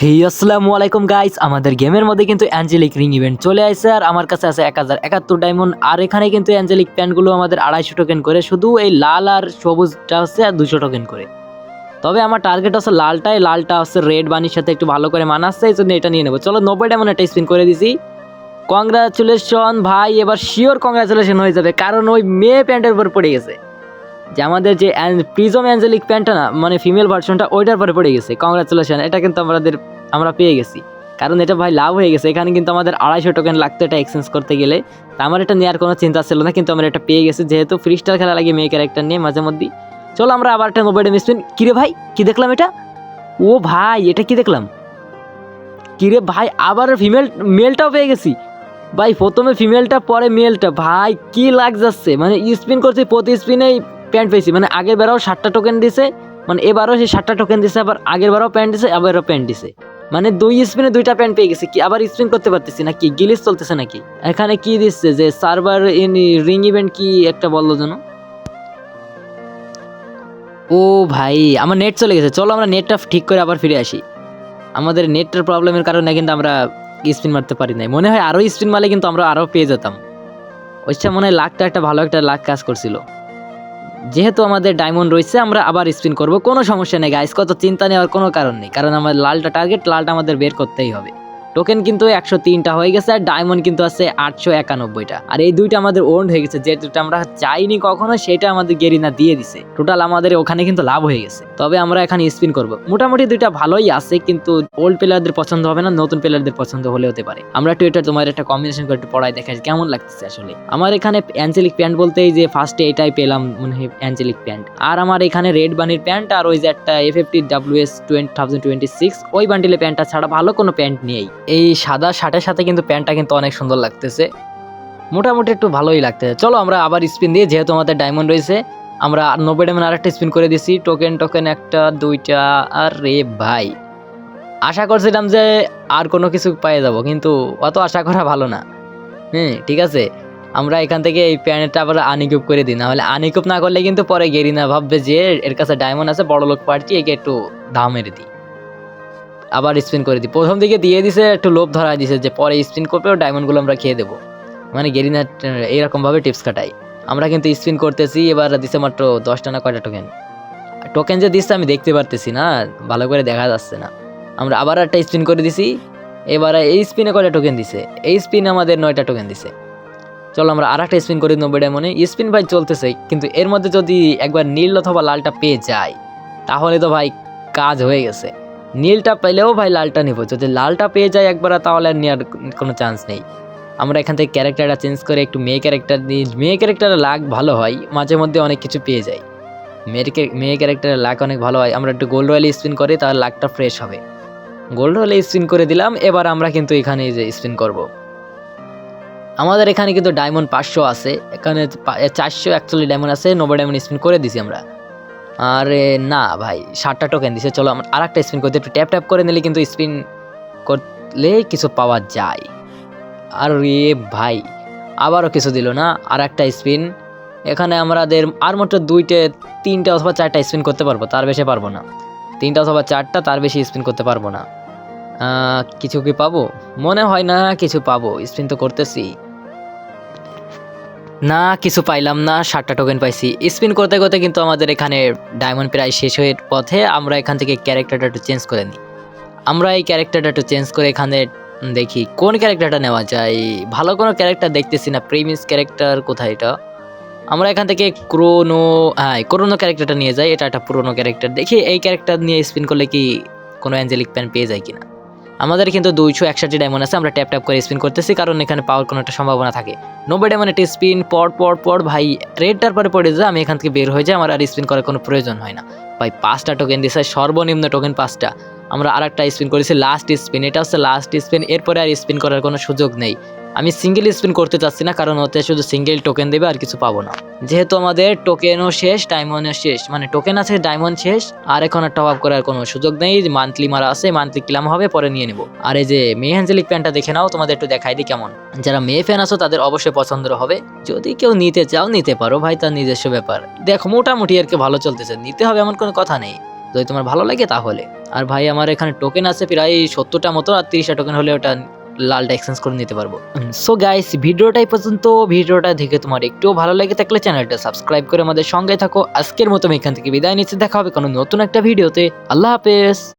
হে আসসালামু আলাইকুম গাইস আমাদের গেমের মধ্যে কিন্তু অ্যাঞ্জেলিক রিং ইভেন্ট চলে আসছে আর আমার কাছে আছে এক হাজার একাত্তর ডায়মন্ড আর এখানে কিন্তু অ্যাঞ্জেলিক প্যান্টগুলো আমাদের আড়াইশো টোকেন করে, শুধু এই লাল আর সবুজটা হচ্ছে আর দুশো টোকেন করে। তবে আমার টার্গেট হচ্ছে লালটাই, লালটা হচ্ছে রেড বানির সাথে একটু ভালো করে মানাচ্ছে, এই জন্য এটা নিয়ে নেব। চলো, নব্বই ডায়মন্ড একটা স্পিন করে দিছি। কংগ্রাচুলেশন ভাই, এবার শিওর কংগ্রাচুলেশন হয়ে যাবে, কারণ ওই মেয়ে প্যান্টের উপর পড়ে গেছে। যে আমাদের যে প্রিজম অ্যাঞ্জেলিক প্যান্টটা না মানে ফিমেল ভার্সনটা ওইটার পরে পড়ে গেছে। কংগ্রাচুলেশন এটা কিন্তু আমাদের আমরা পেয়ে গেছি। কারণ এটা ভাই লাভ হয়ে গেছে। এখানে কিন্তু আমাদের আড়াইশো টোকেন লাগতো এটা এক্সচেঞ্জ করতে গেলে। আমার এটা নেওয়ার কোনো চিন্তা ছিল না, কিন্তু আমরা এটা পেয়ে গেছি। যেহেতু ফ্রি স্টার খেলা লাগে মেয়ে ক্যারেক্টার নিয়ে মাঝে মধ্যেই। চলো আমরা আবার একটা মোবাইল স্পিন কিরে ভাই, কি দেখলাম এটা? ও ভাই, এটা কি দেখলাম? কিরে ভাই, আবার ফিমেল মেলটাও পেয়ে গেছি। ভাই, প্রথমে ফিমেলটা পরে মেলটা ভাই, কি লাগ যাচ্ছে? মানে স্পিন করছি, প্রতি স্পিনেই প্যান্ট পেয়েছি মানে আগের বারও ষাটটা টোকেন দিছে মানে এবারও সেই ষাটটা টোকেন দিছে, আবার আগের বারও প্যান্ট দিছে, আবারও প্যান্ট দিছে। মানে দুই স্পিনে দুইটা প্যান্ট পেয়ে গেছি। কি আবার স্পিন করতে পারতেছি না কি গিলিস চলতেছে নাকি? এখানে কি দিচ্ছে যে সার্ভার ইন রিং ইভেন্ট কি একটা বলল যেন? ও ভাই, আমার নেট চলে গেছে। চলো আমরা নেটটা ঠিক করে আবার ফিরে আসি। আমাদের নেটটার প্রবলেমের কারণে কিন্তু আমরা স্পিন মারতে পারি নাই। মনে হয় আরও স্পিন মারলে কিন্তু আমরা আরও পেয়ে যেতাম। ওইটা মনে হয় লাখটা একটা ভালো একটা লাখ কাজ করছিল। যেহেতু আমাদের ডায়মন্ড রয়েছে, আমরা আবার স্পিন করব। কোনো সমস্যা নেই গাইস কত চিন্তা নেওয়ার কোনো কারণ নেই। কারণ আমার লালটা টার্গেট লালটা আমাদের বের করতেই হবে। টোকেন কিন্তু একশো তিনটা হয়ে গেছে আর ডায়মন্ড কিন্তু আছে আটশো একানব্বইটা। আর এই দুইটা আমাদের ওন্ড হয়ে গেছে যে দুটো আমরা চাইনি কখনো, সেটা আমাদের গেরিনা দিয়ে দিছে। টোটাল আমাদের ওখানে কিন্তু লাভ হয়ে গেছে। তবে আমরা এখানে স্পিন করব। মোটামুটি দুইটা ভালোই আছে, কিন্তু ওল্ড প্লেয়ারদের পছন্দ হবে না, নতুন প্লেয়ারদের পছন্দ হলে হতে পারে। আমরা একটু এটা তোমার একটা কম্বিনেশন করে পড়াই দেখাই কেমন লাগতেছে আসলে। আমার এখানে অ্যাঞ্জেলিক প্যান্ট বলতে যে ফার্স্টে এটাই পেলাম, মনে হয় অ্যাঞ্জেলিক প্যান্ট আর আমার এখানে রেড বানির প্যান্ট আর ওই যে একটা F FT W S twenty thousand twenty six ওই বান্ডিলে প্যান্টটা ছাড়া ভালো কোনো প্যান্ট নেই। এই সাদা শার্টের সাথে কিন্তু প্যান্টটা কিন্তু অনেক সুন্দর লাগতেছে। মোটামুটি একটু ভালোই লাগতেছে। চলো আমরা আবার স্পিন দিয়ে, যেহেতু আমাদের ডায়মন্ড রয়েছে, আমরা নব্বই ডায়মন্ড আরেকটা স্পিন করে দিছি। টোকেন টোকেন একটা, দুইটা, আর রে ভাই। আশা করছিলাম যে আর কোনো কিছু পেয়ে যাব, কিন্তু অত আশা করা ভালো না। হ্যাঁ ঠিক আছে। আমরা এখান থেকে এই প্যানেটটা আবার আনিকুপ করে দিই। নাহলে আনিকুপ না করলে কিন্তু পরে গেরি না ভাববে যে এর কাছে ডায়মন্ড আছে বড় লোক পাচ্ছি একে একটু দাম মেরে দিই। আবার স্পিন করে দিই। প্রথম দিকে দিয়ে দিছে, একটু লোভ ধরা দিছে যে পরে স্পিন করবে ডায়মন্ডগুলো আমরা খেয়ে দেবো। মানে গেরিনা এইরকমভাবে টিপস কাটাই আমরা কিন্তু স্পিন করতেছি, এবার দিছে মাত্র দশটা না কয়টা টোকেন টোকেন যে দিচ্ছে আমি দেখতে পারতেছি না, ভালো করে দেখা যাচ্ছে না। আমরা আবার একটা স্পিন করে দিছি, এবারে এই স্পিনে কয়টা টোকেন দিছে? এই স্পিন আমাদের নয়টা টোকেন দিছে। চলো আমরা আর একটা স্পিন করি নব্বই ডায়মন্ডে স্পিন ভাই চলতেছে, কিন্তু এর মধ্যে যদি একবার নীল অথবা লালটা পেয়ে যায়, তাহলে তো ভাই কাজ হয়ে গেছে। নীলটা পেলেও ভাই লালটা নিব। যদি লালটা পেয়ে যায় একবার, তাহলে আর নেওয়ার কোনো চান্স নেই। আমরা এখান থেকে ক্যারেক্টারটা চেঞ্জ করে একটু মেয়ে ক্যারেক্টার দিই মেয়ে ক্যারেক্টারের লাগ ভালো হয়, মাঝে মধ্যে অনেক কিছু পেয়ে যাই মেয়ের মেয়ে ক্যারেক্টারের লাগ অনেক ভালো হয়। আমরা একটু গোল্ড রয়েল স্পিন করি, তাহলে লাকটা ফ্রেশ হবে। গোল্ড রয়েল স্পিন করে দিলাম, এবার আমরা কিন্তু এখানে যে স্পিন করব। আমাদের এখানে কিন্তু ডায়মন্ড পাঁচশো আছে। এখানে চারশো অ্যাকচুয়ালি ডায়মন্ড আছে, নব্বই ডায়মন্ড স্পিন করে দিছি আমরা। আরে না ভাই ষাটটা টোকেন দিছে, চলো আমরা আর একটা স্পিন করতে একটু ট্যাপ ট্যাপ করে নিলে কিন্তু স্পিন করলে কিছু পাওয়া যায়। আর রে ভাই, আবারও কিছু দিল না আর একটা স্পিন এখানে আমাদের আর মাত্র দুইটে, তিনটা অথবা চারটা স্পিন করতে পারব, তার বেশি পারব না। তিনটা অথবা চারটা, তার বেশি স্পিন করতে পারব না। কিছু কি পাবো? মনে হয় না কিছু পাবো স্পিন তো করতেছি। না, কিছু পাইলাম না ষাটটা টোকেন পাইছি। স্পিন করতে করতে কিন্তু আমাদের এখানে ডায়মন্ড প্রায় শেষ হয়ে পথে, আমরা এখান থেকে ক্যারেক্টারটা একটু চেঞ্জ করে নিই। আমরা এই ক্যারেক্টারটা একটু চেঞ্জ করে এখানে দেখি, কোন ক্যারেক্টারটা নেওয়া যায়? ভালো কোনো ক্যারেক্টার দেখতেছি না প্রিমিস ক্যারেক্টার কোথায় এটা? আমরা এখান থেকে ক্রোনো হ্যাঁ ক্রোনো ক্যারেক্টারটা নিয়ে যাই, এটা একটা পুরোনো ক্যারেক্টার দেখি, এই ক্যারেক্টার নিয়ে স্পিন করলে কি কোনো অ্যাঞ্জেলিক প্যান পেয়ে যায় কিনা? আমাদের কিন্তু দুইশো একষট্টি ডায়মন্ড আছে, আমরা ট্যাপ ট্যাপ করে স্পিন করতেছি, কারণ এখানে পাওয়ার কোনো একটা সম্ভাবনা থাকে। নব্বই ডায়মন্ড একটা স্পিন পর পর পর, ভাই রেডটার পরে পড়ে যায়, আমি এখান থেকে বের হয়ে যাই, আমার আর স্পিন করার কোনো প্রয়োজন হয় না। ভাই, পাঁচটা টোকেন দিয়েছে সর্বনিম্ন টোকেন পাঁচটা। আমরা আর একটা স্পিন করেছি লাস্ট স্পিন এটা হচ্ছে লাস্ট স্পিন এরপরে আর স্পিন করার কোনো সুযোগ নেই। আমি সিঙ্গেল স্পিন করতে চাচ্ছি না, কারণ ওতে শুধু সিঙ্গেল টোকেন দেবে আর কিছু পাবো না। যেহেতু আমাদের টোকেনও শেষ ডায়মন্ডও শেষ মানে টোকেন আছে ডায়মন্ড শেষ, আর এখন আর টপ আপ করার কোনো সুযোগ নেই মান্থলি মারা আছে মান্থলি ক্লাম হবে, পরে নিয়ে নেব। আর এই যে মেয়ে হ্যাঞ্জেলিক প্যান্টটা দেখে নাও, তোমাদের একটু দেখাই দিই কেমন। যারা মেয়ে ফ্যান আছো, তাদের অবশ্যই পছন্দের হবে। যদি কেউ নিতে চাও, নিতে পারো ভাই, তার নিজস্ব ব্যাপার। দেখো, মোটামুটি আর কি ভালো চলতেছে, নিতে হবে এমন কোনো কথা নেই। যদি তোমার ভালো লাগে, তাহলে। আর ভাই, আমার এখানে টোকেন আছে প্রায় সত্তরটা মতো, আর তিরিশটা টোকেন হলে ওটা লালটা এক্সচেঞ্জ করে নিতে পারব। সো গাইস ভিডিওটাই পর্যন্ত। ভিডিওটা দেখে তোমার একটুও ভালো লাগে থাকলে চ্যানেলটা সাবস্ক্রাইব করে আমাদের সঙ্গে থাকো। আজকের মতো আমি এখান থেকে বিদায় নিচ্ছি। দেখা হবে কোনো নতুন একটা ভিডিওতে। আল্লাহ হাফেজ।